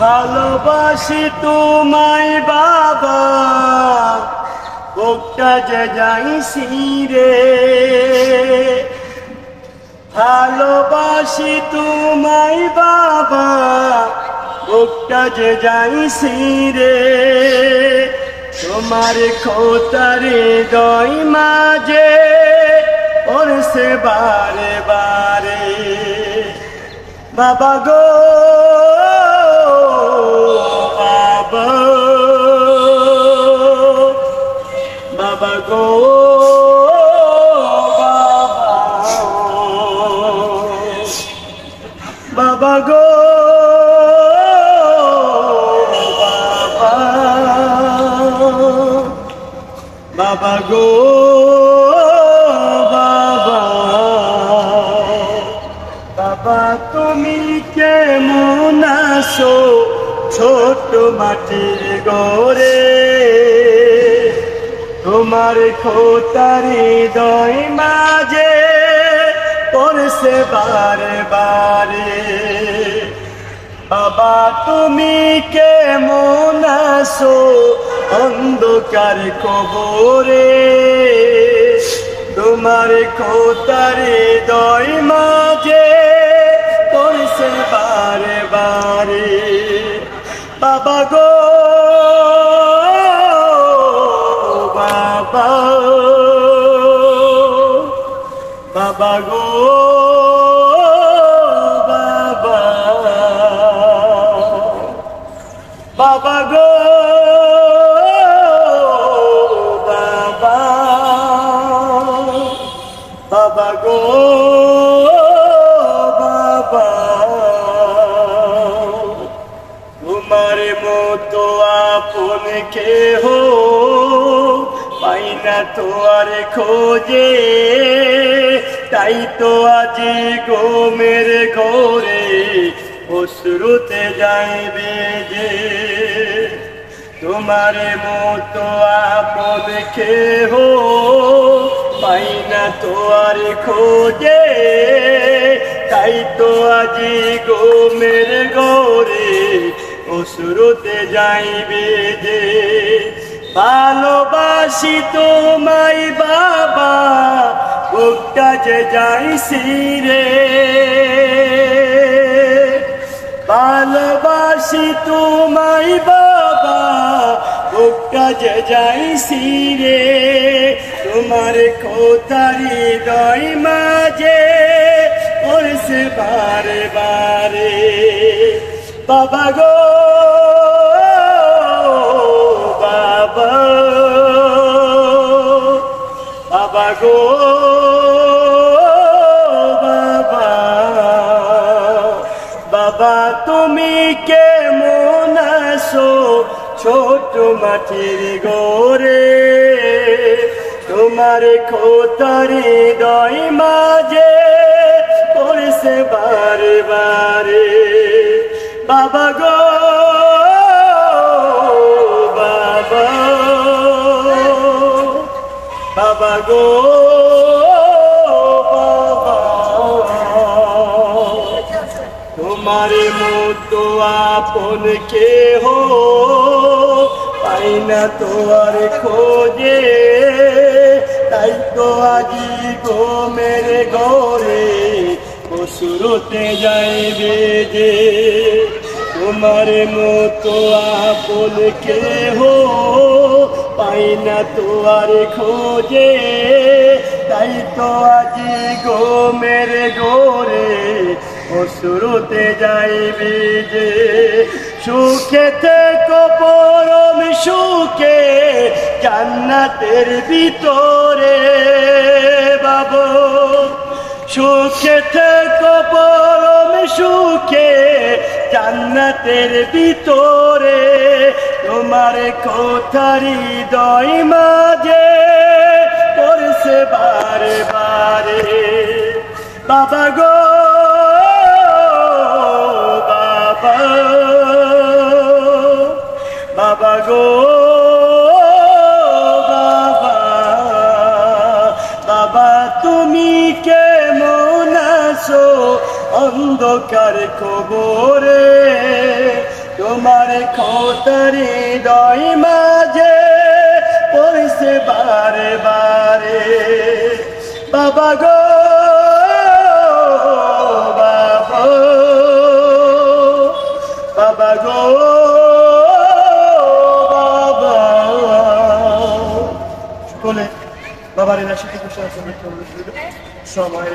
ভালোবাসি তোমায় বাবা, বুকটা যে যাইছি রে ভালোবাসি তোমায় বাবা, বুকটা যে যাইছি রে তোমার খোতারে দই মাঝে পড়ছে বারে বারে। বাবা গো বাবা গো। বাবা বাবা গো, বাবা। বাবা, তুমি কেমন আছো? ছোট মাটির গড়ে। তোমার খোতারি দই মাঝে পড়ছে বারে বারে। বাবা, তুমি কে কেমন আছো? অন্ধকার কবরে। তোমার খোতারে দই মাঝে পড়ছে বারে বারে। বাবা গো, বাবা বাবা গো। আপন কেহ পাই না তো আর খোঁজে। তাই তো আজি গোমের ঘরে অশ্রুতে যাইবে যে। তোমার মতো আপন কেহ পাই না তো আর খোঁজে। তাই তো আজি গোমের গরে অসুরতে যাইবে যে, ভালোবাসি তোমায় বাবা, বুকটা যে যাইছি রে। ভালোবাসি তোমায় বাবা, বুকটা যে যাইছি রে। তোমার কোতারি দই মাঝে পড়ছে বারে বারে। বাবা গো বাবা গো, বাবা। বাবা, তুমি কেমন আছো? ছোট মাটির গোরে তোমার খোতারে দই মাঝে পড়ছে বারে বারে। বাবা গো বাবা গো তোমার মতো আপন কে হো পাই না তো আর খোঁজে। তাই তো আজি গো মেরে ঘরে অসুরতে যাইবে যে। তোমার মতো আপন কে হো পাই না তো আর খোঁজে। তাই তো আজি গো মেরে গোরে অসুরতে যাইবে যে সুখে থেকে পরম সুখে, জান্নাতের ভিতরে বাবু। সুখে থেকে পরম সুখে, জান্নাতের ভিতরে তোমার কোথারি দই মাঝে পড়ছে বারে বারে। বাবা গো, বাবা। বাবা গো, বাবা। বাবা, তুমি কেমন আছো? অন্ধকার খবরে তোমার খোতারি হৃদয় মাঝে পড়ছে বারে বারে। বাবা গো, বাবা। বাবা গো, বাবা। সকলে বাবার এলাকা সময়